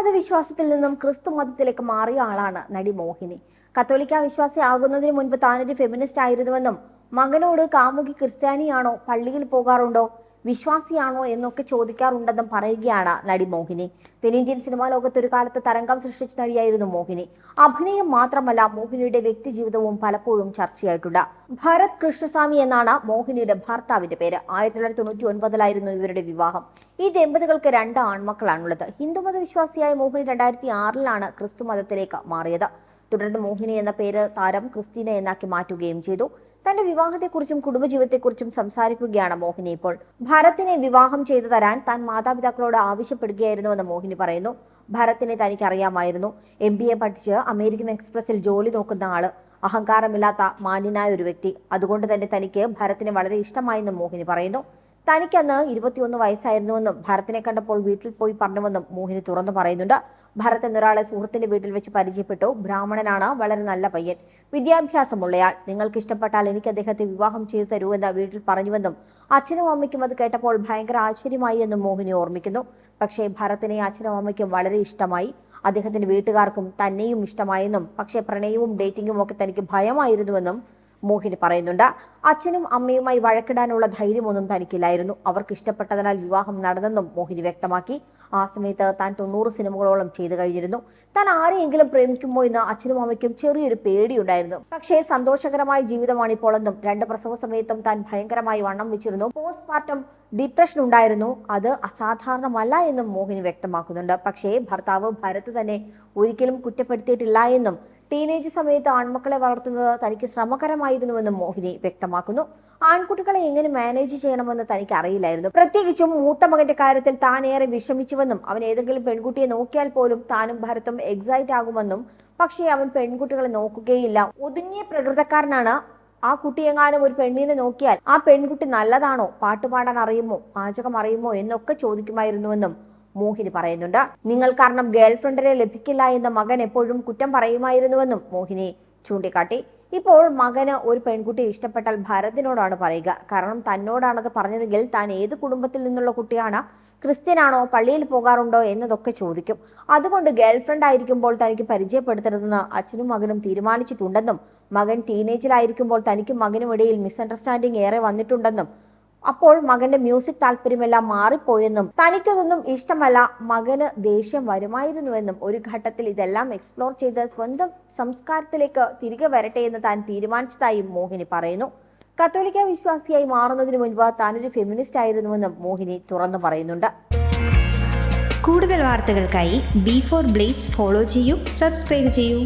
ഹിന്ദുമത വിശ്വാസത്തിൽ നിന്നും ക്രിസ്തു മതത്തിലേക്ക് മാറിയ ആളാണ് നടി മോഹിനി. കത്തോലിക്ക വിശ്വാസി ആകുന്നതിന് മുൻപ് താനൊരു ഫെമിനിസ്റ്റ് ആയിരുന്നുവെന്നും മകനോട് കാമുകി ക്രിസ്ത്യാനിയാണോ പള്ളിയിൽ പോകാറുണ്ടോ? വിശ്വാസിയാണോ എന്നൊക്കെ ചോദിക്കാറുണ്ടെന്നും പറയുകയാണ് നടി മോഹിനി. തെന്നിന്ത്യൻ സിനിമാ ലോകത്ത് ഒരു കാലത്ത് തരംഗം സൃഷ്ടിച്ച നടിയായിരുന്നു മോഹിനി. അഭിനയം മാത്രമല്ല മോഹിനിയുടെ വ്യക്തി ജീവിതവും പലപ്പോഴും ചർച്ചയായിട്ടുണ്ട്. ഭരത് കൃഷ്ണസ്വാമി എന്നാണ് മോഹിനിയുടെ ഭർത്താവിന്റെ പേര്. ആയിരത്തി തൊള്ളായിരത്തി തൊണ്ണൂറ്റി ഒൻപതിലായിരുന്നു ഇവരുടെ വിവാഹം. ഈ ദമ്പതികൾക്ക് രണ്ട് ആൺമക്കളാണുള്ളത്. ഹിന്ദുമത വിശ്വാസിയായ മോഹിനി രണ്ടായിരത്തി ആറിലാണ് ക്രിസ്തു മതത്തിലേക്ക് മാറിയത്. തുടർന്ന് മോഹിനി എന്ന പേര് താരം ക്രിസ്റ്റീന എന്നാക്കി മാറ്റുകയും ചെയ്തു. തന്റെ വിവാഹത്തെക്കുറിച്ചും കുടുംബജീവിതത്തെക്കുറിച്ചും സംസാരിക്കുകയാണ് മോഹിനി ഇപ്പോൾ. ഭരത്തിനെ വിവാഹം ചെയ്തു തരാൻ താൻ മാതാപിതാക്കളോട് ആവശ്യപ്പെടുകയായിരുന്നുവെന്ന് മോഹിനി പറയുന്നു. ഭരത്തിനെ തനിക്ക് അറിയാമായിരുന്നു എം ബി എ പഠിച്ച് അമേരിക്കൻ എക്സ്പ്രസിൽ ജോലി നോക്കുന്ന ആൾ. അഹങ്കാരമില്ലാത്ത മാന്യനായ ഒരു വ്യക്തി. അതുകൊണ്ട് തന്നെ തനിക്ക് ഭരത്തിനെ വളരെ ഇഷ്ടമായെന്നും മോഹിനി പറയുന്നു. തനിക്കന്ന് ഇരുപത്തിയൊന്ന് വയസ്സായിരുന്നുവെന്നും ഭരത്തിനെ കണ്ടപ്പോൾ വീട്ടിൽ പോയി പറഞ്ഞുവെന്നും മോഹിനി തുറന്നു പറയുന്നുണ്ട്. ഭരത് എന്നൊരാളെ സുഹൃത്തിന്റെ വീട്ടിൽ വെച്ച് പരിചയപ്പെട്ടു. ബ്രാഹ്മണനാണ് വളരെ നല്ല പയ്യൻ. വിദ്യാഭ്യാസമുള്ളയാൾ. നിങ്ങൾക്ക് ഇഷ്ടപ്പെട്ടാൽ എനിക്ക് അദ്ദേഹത്തെ വിവാഹം ചെയ്തു തരൂ എന്ന് വീട്ടിൽ പറഞ്ഞുവെന്നും അച്ഛനും അമ്മയ്ക്കും അത് കേട്ടപ്പോൾ ഭയങ്കര ആശ്ചര്യമായി എന്നും മോഹിനി ഓർമ്മിക്കുന്നു. പക്ഷേ ഭരത്തിനെ അച്ഛനും അമ്മയ്ക്കും വളരെ ഇഷ്ടമായി. അദ്ദേഹത്തിന്റെ വീട്ടുകാർക്കും തന്നെയും ഇഷ്ടമായെന്നും പക്ഷേ പ്രണയവും ഡേറ്റിംഗും ഒക്കെ തനിക്ക് ഭയമായിരുന്നുവെന്നും മോഹിനി പറയുന്നുണ്ട് അച്ഛനും അമ്മയുമായി വഴക്കിടാനുള്ള ധൈര്യമൊന്നും തനിക്കില്ലായിരുന്നു. അവർക്ക് ഇഷ്ടപ്പെട്ടതിനാൽ വിവാഹം നടന്നെന്നും മോഹിനി വ്യക്തമാക്കി. ആ സമയത്ത് താൻ തൊണ്ണൂറ് സിനിമകളോളം ചെയ്തു കഴിഞ്ഞിരുന്നു. താൻ ആരെയെങ്കിലും പ്രേമിക്കുമോ എന്ന് അച്ഛനും അമ്മയ്ക്കും ചെറിയൊരു പേടിയുണ്ടായിരുന്നു. പക്ഷേ സന്തോഷകരമായ ജീവിതമാണ് ഇപ്പോഴെന്നും രണ്ട് പ്രസവ സമയത്തും താൻ ഭയങ്കരമായി വണ്ണം വെച്ചിരുന്നു. പോസ്റ്റ്മോർട്ടം ഡിപ്രഷൻ ഉണ്ടായിരുന്നു അത് അസാധാരണമല്ല എന്നും മോഹിനി വ്യക്തമാക്കുന്നുണ്ട്. പക്ഷേ ഭർത്താവ് ഭരത് തന്നെ ഒരിക്കലും കുറ്റപ്പെടുത്തിയിട്ടില്ല എന്നും ടീനേജ് സമയത്ത് ആൺമക്കളെ വളർത്തുന്നത് തനിക്ക് ശ്രമകരമായിരുന്നുവെന്നും മോഹിനി വ്യക്തമാക്കുന്നു. ആൺകുട്ടികളെ എങ്ങനെ മാനേജ് ചെയ്യണമെന്ന് തനിക്ക് അറിയില്ലായിരുന്നു. പ്രത്യേകിച്ചും മൂത്ത മകന്റെ കാര്യത്തിൽ താൻ ഏറെ വിഷമിച്ചുവെന്നും അവൻ ഏതെങ്കിലും പെൺകുട്ടിയെ നോക്കിയാൽ പോലും താനും ഭരത്തും എക്സൈറ്റ് ആകുമെന്നും പക്ഷേ അവൻ പെൺകുട്ടികളെ നോക്കുകയില്ല. ഒതുങ്ങിയ പ്രകൃതക്കാരനാണ്. ആ കുട്ടിയെങ്ങാനും ഒരു പെണ്ണിനെ നോക്കിയാൽ ആ പെൺകുട്ടി നല്ലതാണോ? പാട്ടുപാടാൻ അറിയുമോ? പാചകം അറിയുമോ? എന്നൊക്കെ ചോദിക്കുമായിരുന്നുവെന്നും മോഹിനി പറയുന്നുണ്ട്. നിങ്ങൾ കാരണം ഗേൾഫ്രണ്ടിനെ ലഭിക്കില്ല എന്ന് മകൻ എപ്പോഴും കുറ്റം പറയുമായിരുന്നുവെന്നും മോഹിനി ചൂണ്ടിക്കാട്ടി. ഇപ്പോൾ മകന് ഒരു പെൺകുട്ടിയെ ഇഷ്ടപ്പെട്ടാൽ ഭരതിനോടാണ് പറയുക. കാരണം തന്നോടാണത് പറഞ്ഞതെങ്കിൽ താൻ ഏത് കുടുംബത്തിൽ നിന്നുള്ള കുട്ടിയാണ്? ക്രിസ്ത്യനാണോ? പള്ളിയിൽ പോകാറുണ്ടോ? എന്നതൊക്കെ ചോദിക്കും. അതുകൊണ്ട് ഗേൾഫ്രണ്ട് ആയിരിക്കുമ്പോൾ തനിക്ക് പരിചയപ്പെടുത്തരുതെന്ന് അച്ഛനും മകനും തീരുമാനിച്ചിട്ടുണ്ടെന്നും മകൻ ടീനേജിലായിരിക്കുമ്പോൾ തനിക്കും മകനും ഇടയിൽ മിസ്അണ്ടർസ്റ്റാൻഡിംഗ് ഏറെ വന്നിട്ടുണ്ടെന്നും അപ്പോൾ മകന്റെ മ്യൂസിക് താല്പര്യമെല്ലാം മാറിപ്പോയെന്നും തനിക്കതൊന്നും ഇഷ്ടമല്ല മകന് ദേഷ്യം വരുമായിരുന്നുവെന്നും ഒരു ഘട്ടത്തിൽ ഇതെല്ലാം എക്സ്പ്ലോർ ചെയ്ത് സ്വന്തം സംസ്കാരത്തിലേക്ക് തിരികെ വരട്ടെ എന്ന് താൻ തീരുമാനിച്ചതായും മോഹിനി പറയുന്നു. കത്തോലിക്ക വിശ്വാസിയായി മാറുന്നതിന് മുൻപ് താനൊരു ഫെമിനിസ്റ്റ് ആയിരുന്നുവെന്നും മോഹിനി തുറന്നു പറയുന്നുണ്ട്. കൂടുതൽ വാർത്തകൾക്കായി ബി ഫോർ ബ്ലേസ് ഫോളോ ചെയ്യൂ സബ്സ്ക്രൈബ് ചെയ്യൂ.